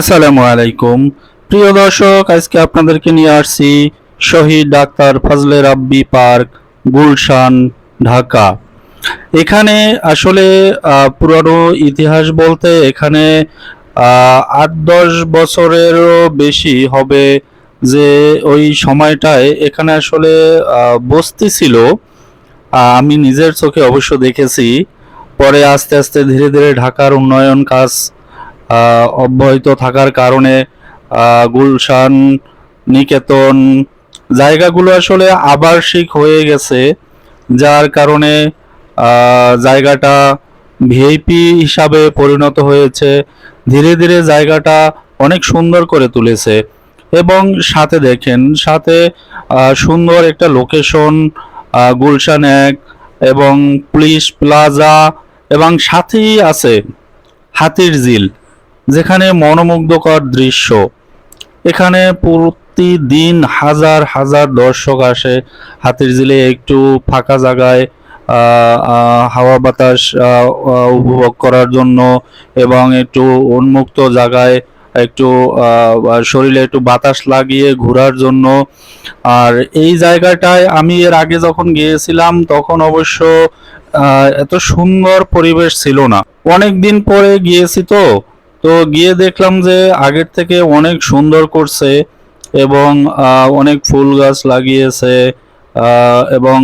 আসসালামু আলাইকুম। প্রিয় দর্শক, আজকে আপনাদেরকে নিয়ে আসছি শহীদ ডাক্তার ফজলে রাব্বি পার্ক, গুলশান, ঢাকা। এখানে আসলে পুরানো ইতিহাস বলতে এখানে আট দশ বছরেরও বেশি হবে যে ওই সময়টায়। এখানে আসলে বস্তি ছিল আমি নিজের চোখে অবশ্য দেখেছি। পরে আস্তে আস্তে ধীরে ধীরে ঢাকার উন্নয়ন কাজ অব্যাহত থাকার কারণে গুলশান, নিকেতন জায়গাগুলো আসলে আবাসিক হয়ে গেছে, যার কারণে জায়গাটা ভিআইপি হিসাবে পরিণত হয়েছে। ধীরে ধীরে জায়গাটা অনেক সুন্দর করে তুলেছে। এবং সাথে দেখেন, সাথে সুন্দর একটা লোকেশন গুলশান এক এবং পুলিশ প্লাজা এবং সাথেই আছে হাতির ঝিল যেখানে মনোমুগ্ধকর দৃশ্য। এখানে প্রতিদিন হাজার হাজার দর্শক আসে। হাতির ঝিলে একটু ফাঁকা জায়গায় হাওয়া বাতাস উপভোগ করার জন্য এবং একটু উন্মুক্ত জায়গায় একটু শরীরে একটু বাতাস লাগিয়ে ঘোরার জন্য। আর এই জায়গাটায় আমি এর আগে যখন গিয়েছিলাম, তখন অবশ্য এত সুন্দর পরিবেশ ছিল না। অনেক দিন পরে গিয়েছি তো তো গিয়ে দেখলাম যে আগের থেকে অনেক সুন্দর করছে এবং অনেক ফুল গাছ লাগিয়েছে এবং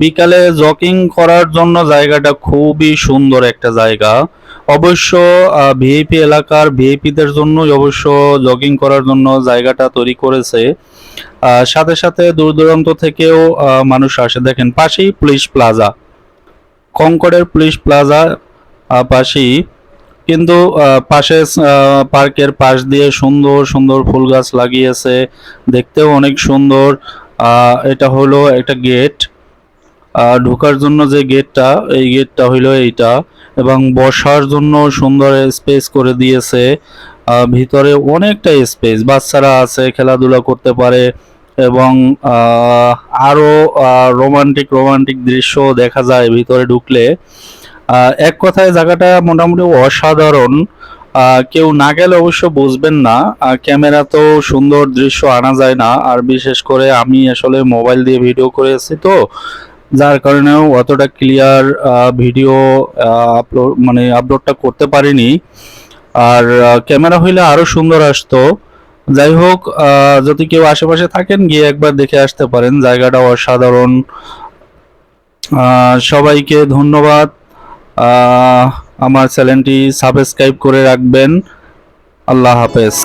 বিকালে জকিং করার জন্য জায়গাটা খুবই সুন্দর একটা জায়গা। অবশ্য ভিআইপি এলাকার ভিআইপিদের জন্যই অবশ্য জগিং করার জন্য জায়গাটা তৈরি করেছে। সাথে সাথে দূর দূরান্ত থেকেও মানুষ আসে। দেখেন, পাশেই পুলিশ প্লাজা। কঙ্করের পুলিশ প্লাজা পাশেই। কিন্তু পাশে পার্কের পাশ দিয়ে সুন্দর সুন্দর ফুল গাছ লাগিয়েছে। দেখতেও অনেক সুন্দর। এটা হলো একটা গেট। ঢোকার জন্য যে গেটটা এই গেটটা হইল এইটা এবং বসার জন্য সুন্দর স্পেস করে দিয়েছে। ভিতরে অনেকটা স্পেস বাচ্চারা আছে খেলাধুলা করতে পারে এবং আহ, আরও রোমান্টিক রোমান্টিক দৃশ্য দেখা যায় ভিতরে ঢুকলে। এক কথায় জায়গাটা মোটামুটি অসাধারণ। কেউ না গেলে অবশ্য বুঝবেন না ক্যামেরা তো সুন্দর দৃশ্য আনা যায় না, আর বিশেষ করে আমি আসলে মোবাইল দিয়ে ভিডিও করেছি তো, যার কারণেও অতটা ক্লিয়ার ভিডিও আপলোড মানে আপলোডটা করতে পারিনি। আর ক্যামেরা হইলে আরও সুন্দর আসতো। যাই হোক যদি কেউ আশেপাশে থাকেন, গিয়ে একবার দেখে আসতে পারেন, জায়গাটা অসাধারণ। সবাইকে ধন্যবাদ। আমার চ্যানেলটি সাবস্ক্রাইব করে রাখবেন। আল্লাহ হাফেজ।